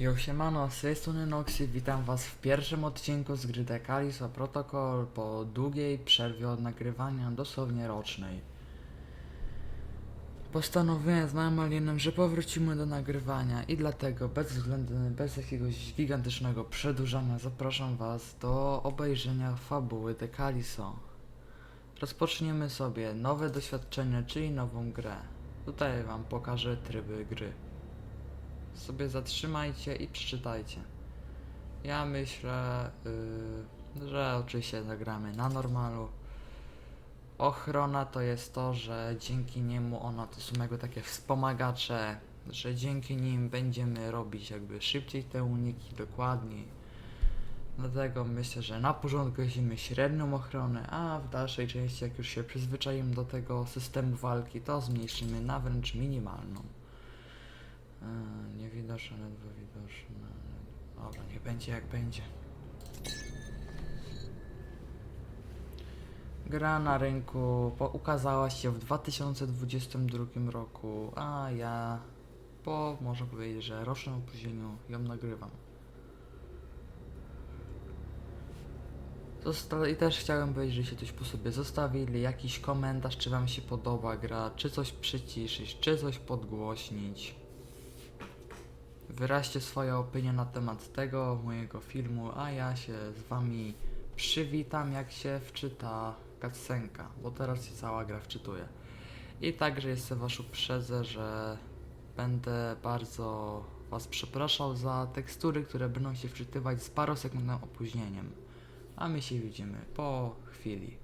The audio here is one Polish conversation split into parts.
Yo, siemano, z tej strony Noxy, witam was w pierwszym odcinku z gry The Callisto Protocol po długiej przerwie od nagrywania, dosłownie rocznej. Postanowiłem z małym alienem, że powrócimy do nagrywania i dlatego bez względu, bez jakiegoś gigantycznego przedłużania zapraszam was do obejrzenia fabuły The Callisto. Rozpoczniemy sobie nowe doświadczenie, czyli nową grę. Tutaj wam pokażę tryby gry sobie zatrzymajcie i przeczytajcie. Ja myślę, yy, że oczywiście zagramy na normalu. Ochrona to jest to, że dzięki niemu ona to są jakby takie wspomagacze, że dzięki nim będziemy robić jakby szybciej te uniki, dokładniej. Dlatego myślę, że na początku weźmiemy średnią ochronę, a w dalszej części jak już się przyzwyczaimy do tego systemu walki, to zmniejszymy na wręcz minimalną. A, niewidoczne, ledwo widoczne. Dobra, niech będzie jak będzie. Gra na rynku po, ukazała się w 2022 roku, a ja po, można powiedzieć, że rocznym opóźnieniu ją nagrywam. Zosta- I też chciałem powiedzieć, że się coś po sobie zostawili, jakiś komentarz, czy wam się podoba gra, czy coś przyciszyć, czy coś podgłośnić. Wyraźcie swoje opinie na temat tego mojego filmu, a ja się z wami przywitam jak się wczyta cutscenka, bo teraz się cała gra wczytuje. I także jeszcze was uprzedzę, że będę bardzo was przepraszał za tekstury, które będą się wczytywać z parosekundnym opóźnieniem. A my się widzimy po chwili.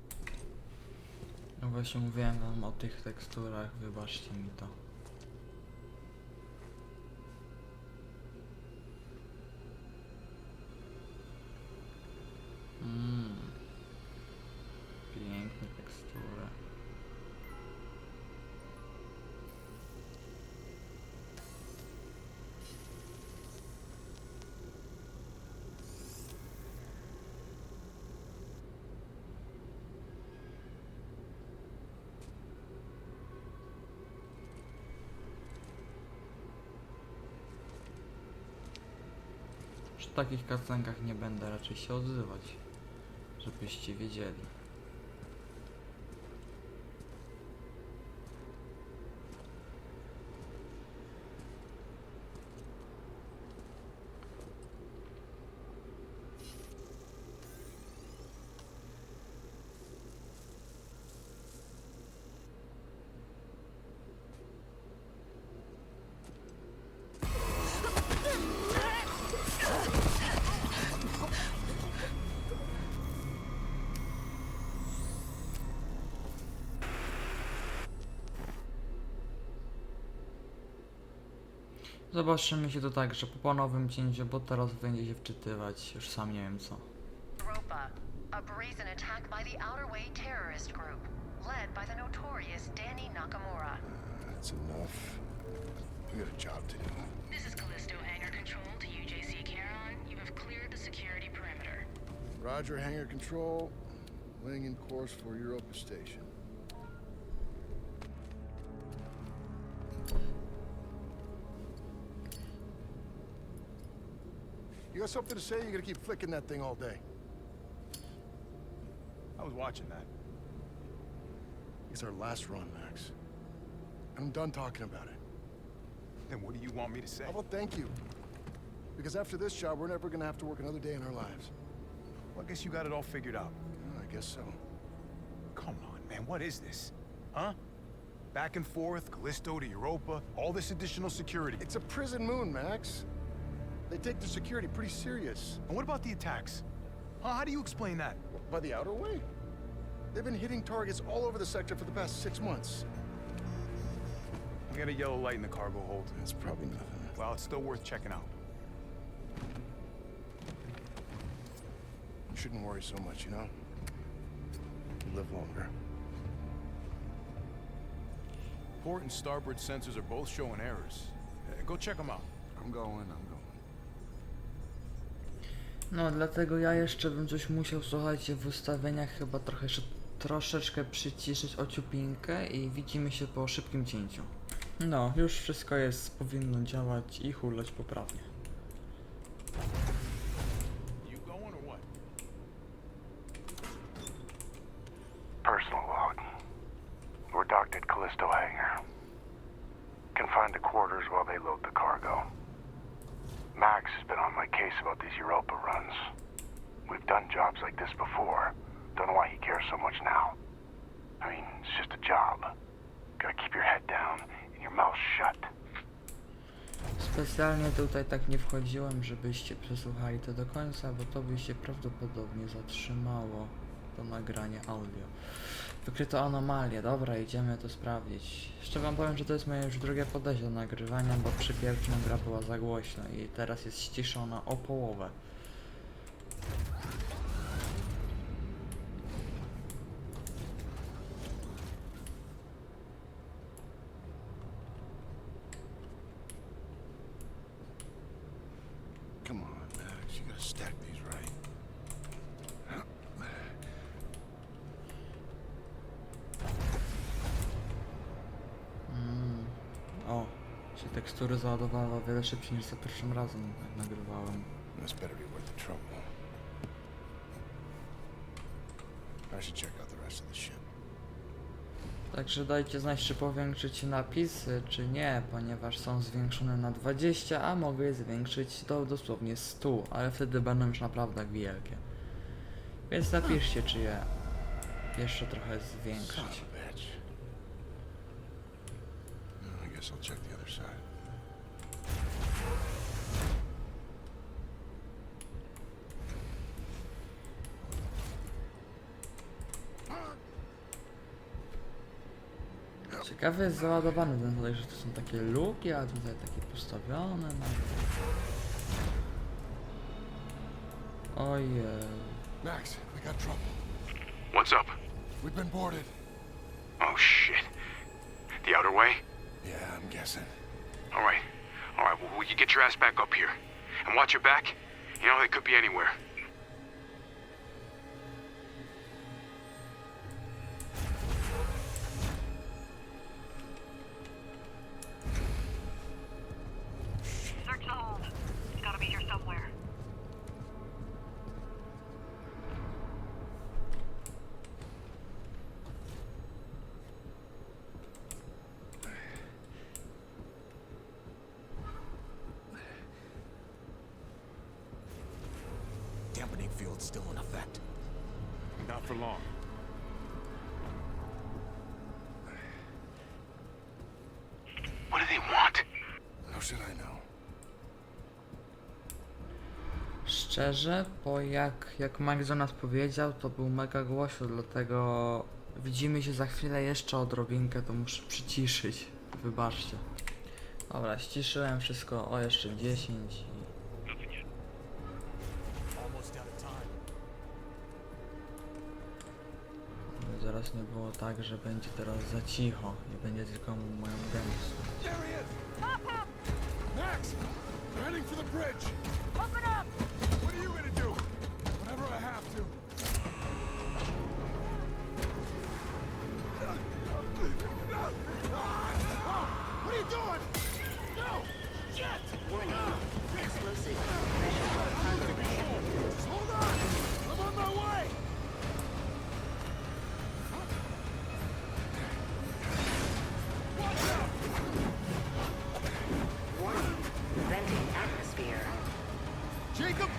No właśnie mówiłem wam o tych teksturach, wybaczcie mi to. Mm. Piękne tekstury. Takich kacenkach nie będę raczej się odzywać, żebyście wiedzieli. Zobaczymy się to także po ponownym cięciu, bo teraz będzie się wczytywać, już sam nie wiem co. Europa, a brazen attack by the Outer Way terrorist group, led by the notorious Danny Nakamura. That's enough. We got a job to do. This is Callisto Hangar Control to UJC Charon. You have cleared the security perimeter. Roger, hangar control. Laying in course for Europa Station. You got something to say? You're gonna keep flicking that thing all day. I was watching that. It's our last run, Max. And I'm done talking about it. Then what do you want me to say? Oh, How about thank you? Because after this job, we're never gonna have to work another day in our lives. Well, I guess you got it all figured out. Well, I guess so. Come on, man, what is this? Huh? Back and forth, Callisto to Europa, all this additional security. It's a prison moon, Max. They take their security pretty serious. And what about the attacks? Huh? How do you explain that? By the outer way? They've been hitting targets all over the sector for the past six months. We got a yellow light in the cargo hold. That's probably nothing. Well, it's still worth checking out. You shouldn't worry so much, you know? You live longer. Port and starboard sensors are both showing errors. Uh, Go check them out. I'm going, I'm going. No, dlatego ja jeszcze bym coś musiał, słuchajcie, w ustawieniach chyba trochę troszeczkę przyciszyć ociupinkę i widzimy się po szybkim cięciu. No, już wszystko jest, powinno działać i hulać poprawnie. Max has been on my case about these Europa runs. We've done jobs like this before. Don't know why he cares so much now. I mean, it's just a job. Gotta keep your head down and your mouth shut. Specjalnie tutaj tak nie wchodziłem, żebyście przesłuchali to do końca, bo to by się prawdopodobnie zatrzymało to nagranie audio. Wykryto anomalię, dobra, idziemy to sprawdzić. Jeszcze wam powiem, że to jest moje już drugie podejście do nagrywania, bo przy pierwszym gra była za głośna i teraz jest ściszona o połowę. Come on, Max. You gotta stack these right. Mm. O, się tekstury załadowały o wiele szybciej niż za pierwszym razem jak nagrywałem. This better be worth the trouble. I should check out the rest of the ship. Także dajcie znać, czy powiększyć napisy, czy nie, ponieważ są zwiększone na 20, a mogę je zwiększyć do dosłownie 100, ale wtedy będą już naprawdę wielkie. Więc napiszcie, czy je jeszcze trochę zwiększyć. Ciekawy jest załadowany ten tutaj, że to są takie luki, a tutaj takie postawione. No. Ojej. Max, we got trouble. What's up? We've been boarded. Oh, shit. The outer way? Yeah, I'm guessing. All right. All right, well, will you get your ass back up here? And watch your back? You know, they could be anywhere. Dampening field's still in effect. Not for long. What do they want? How should I know? Szczerze, bo jak, jak Max do nas powiedział, to był mega głośno, dlatego widzimy się za chwilę jeszcze odrobinkę, to muszę przyciszyć. Wybaczcie. Dobra, ściszyłem wszystko o jeszcze 10 zaraz nie było tak, że będzie teraz za cicho i będzie tylko moją is! Max! For the bridge! Open up! What are you gonna do?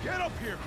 Get up here!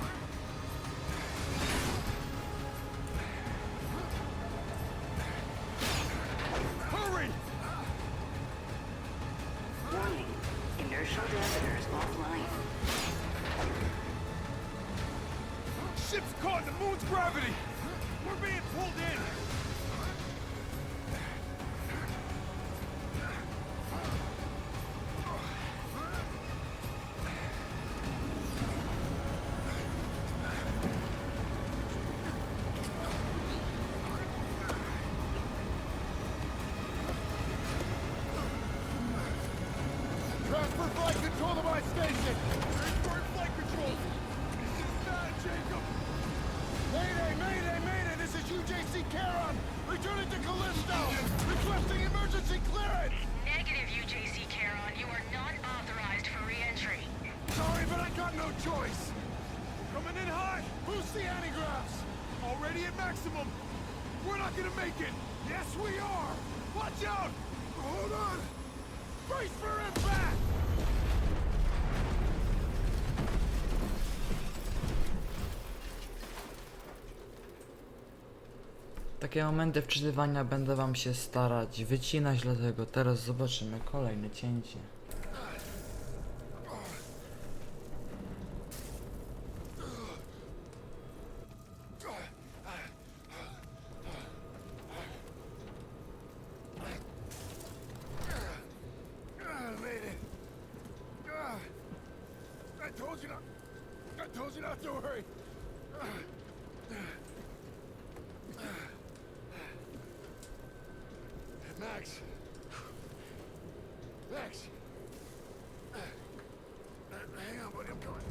Station! Flight control! This is bad, Jacob! Mayday, mayday, mayday! This is UJC Charon! Returning to Callisto! Requesting emergency clearance! Negative, UJC Charon. You are not authorized for re-entry. Sorry, but I got no choice! Coming in hot! Boost the antigraphs! Already at maximum! We're not gonna make it! Yes, we are! Watch out! Hold on! Brace for Takie momenty wczytywania będę wam się starać wycinać, dlatego teraz zobaczymy kolejne cięcie. Max. Max. Hang on, buddy. I'm coming.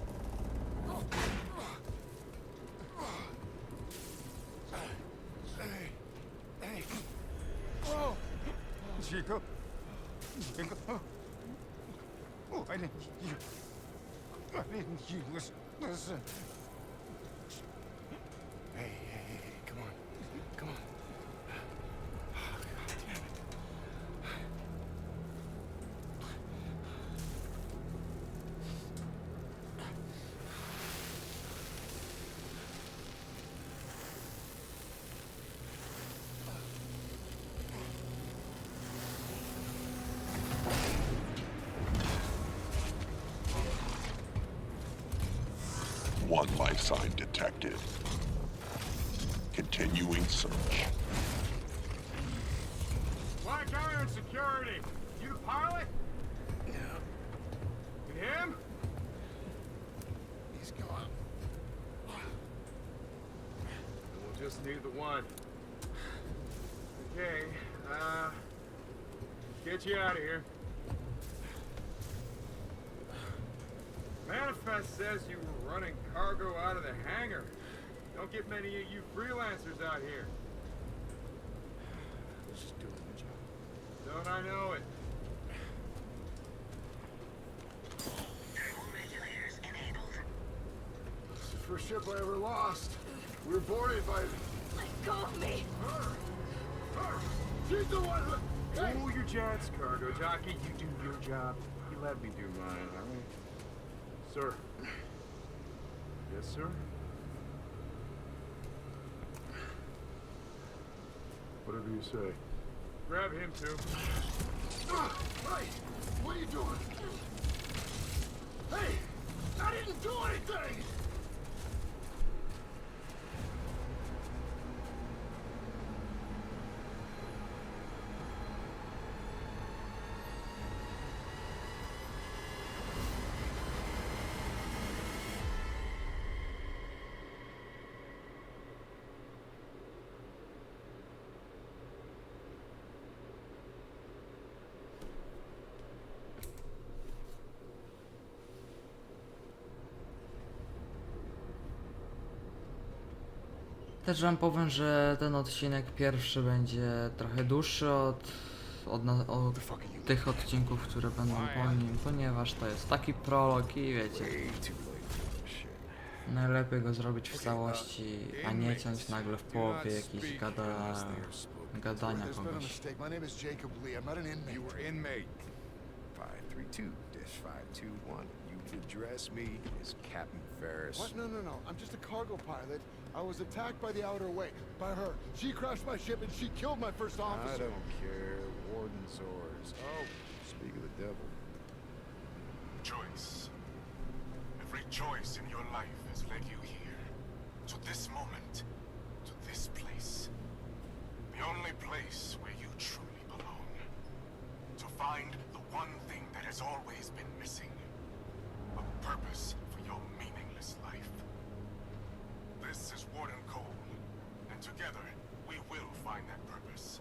Hey. Hey. Whoa. Chico? Chico? Oh. Oh, I didn't hear. I didn't hear. Listen. Listen. Hey, hey, hey, hey, come on. Come on. Oh, God damn it. One life sign detected. Continuing search. Black Iron Security. You the pilot? Yeah. And him? He's gone. We'll just need the one. Okay, uh... Get you out of here. Manifest says you were running cargo out of the hangar. Don't get many of you freelancers out here. Just doing the job. Don't I know it? Thermal Regulators enabled. It's the first ship I ever lost. We were boarded by Let go of me! her. Her. She's the one who. Hey. Cool your jets, cargo jockey. You do your job. You let me do mine, all right? Sir. Yes, sir? Whatever you say. Grab him too. Ah, hey, what are you doing? Hey, I didn't do anything. Też wam powiem, że ten odcinek pierwszy będzie trochę dłuższy od, od, na- od tych odcinków, które będą po nim, ponieważ to jest taki prolog i wiecie, najlepiej go zrobić w całości, a nie ciąć nagle w połowie jakichś gada, gadania kogoś. You were inmate 532-521. You address me as Captain Ferris. What? No, no, no. I'm just a cargo pilot. I was attacked by the Outer Way. By her. She crashed my ship and she killed my first officer. I don't care. Warden orders. Oh, speak of the devil. Choice. Every choice in your life has led you here. To this moment. To this place. The only place where you truly belong. To find the one thing that has always been missing. A purpose for your meaningless life. This is Warden Cole. And together, we will find that purpose.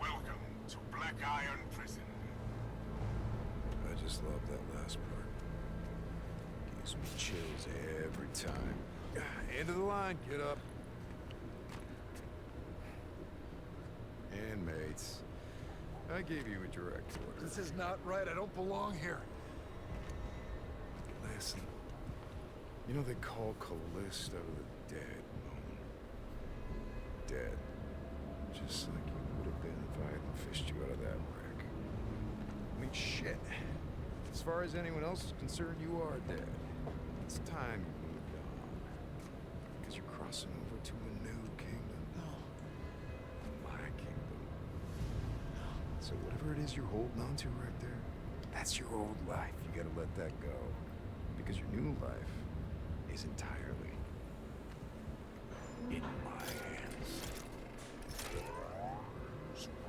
Welcome to Black Iron Prison. I just love that last part. Gives me chills every time. End of the line, get up. Inmates. I gave you a direct order. This is not right. I don't belong here. Listen. You know they call Callisto the dead moon. Dead. Just like you would have been if I hadn't fished you out of that wreck. I mean, shit. As far as anyone else is concerned, you are dead. It's time you moved on. Because you're crossing over to a new kingdom. No. My kingdom. No. So whatever it is you're holding on to right there, that's your old life. You gotta let that go. Because your new life is entirely in my hands.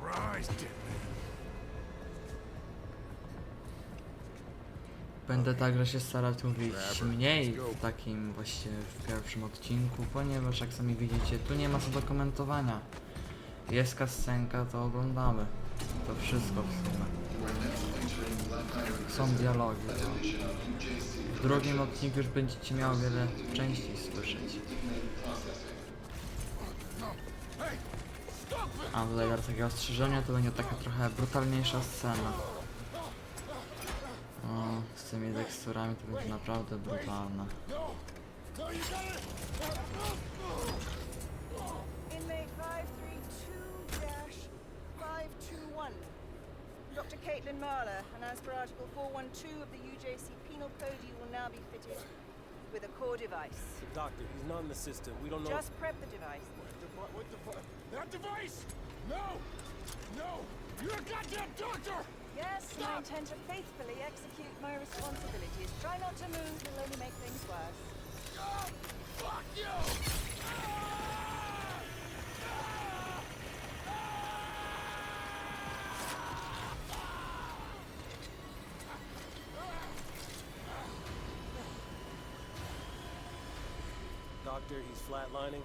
Rise, rise, Będę także się starać mówić mniej w takim właśnie w pierwszym odcinku, ponieważ jak sami widzicie, tu nie ma co do komentowania. Jest kascenka, to oglądamy. To wszystko w sumie. Są dialogi. To. W drugim odcinku już będziecie miał wiele częściej słyszeć. A tutaj takiego ostrzeżenia to będzie taka trochę brutalniejsza scena. O, z tymi teksturami to będzie naprawdę brutalne. You got it! Inmate 532-521. Dr. Caitlin Marler, and as per Article 412 of the UJC Penal Code, you will now be fitted with a core device. Doctor, he's not in the system. We don't know. Just prep the device. Devi- what fuck? That device! No! No! You're a goddamn doctor! Yes, and I intend to faithfully execute my responsibilities. Try not to move, it'll only make things worse. Oh, fuck you! Doctor, he's flatlining.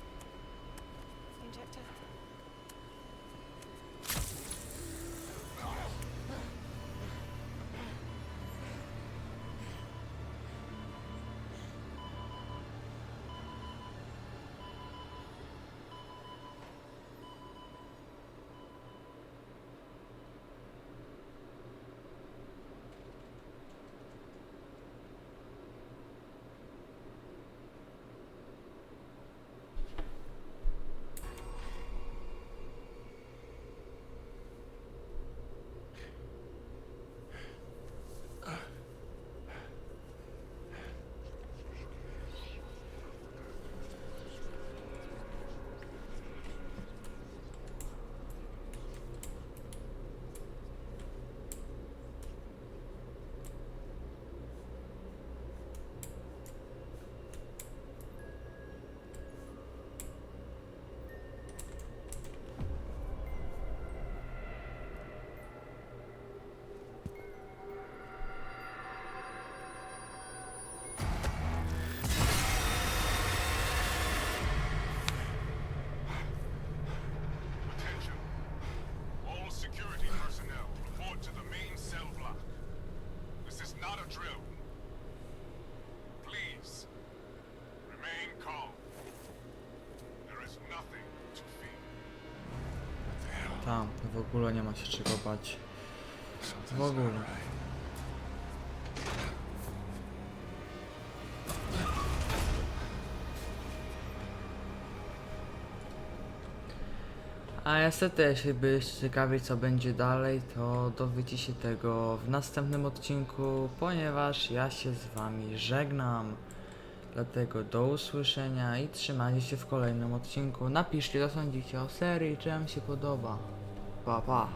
Tam, w ogóle nie ma się czego bać. W ogóle. A niestety, jeśli byście ciekawi co będzie dalej, to dowiecie się tego w następnym odcinku, ponieważ ja się z wami żegnam. Dlatego do usłyszenia i trzymajcie się w kolejnym odcinku. Napiszcie co sądzicie o serii, czy wam się podoba. Pa pa.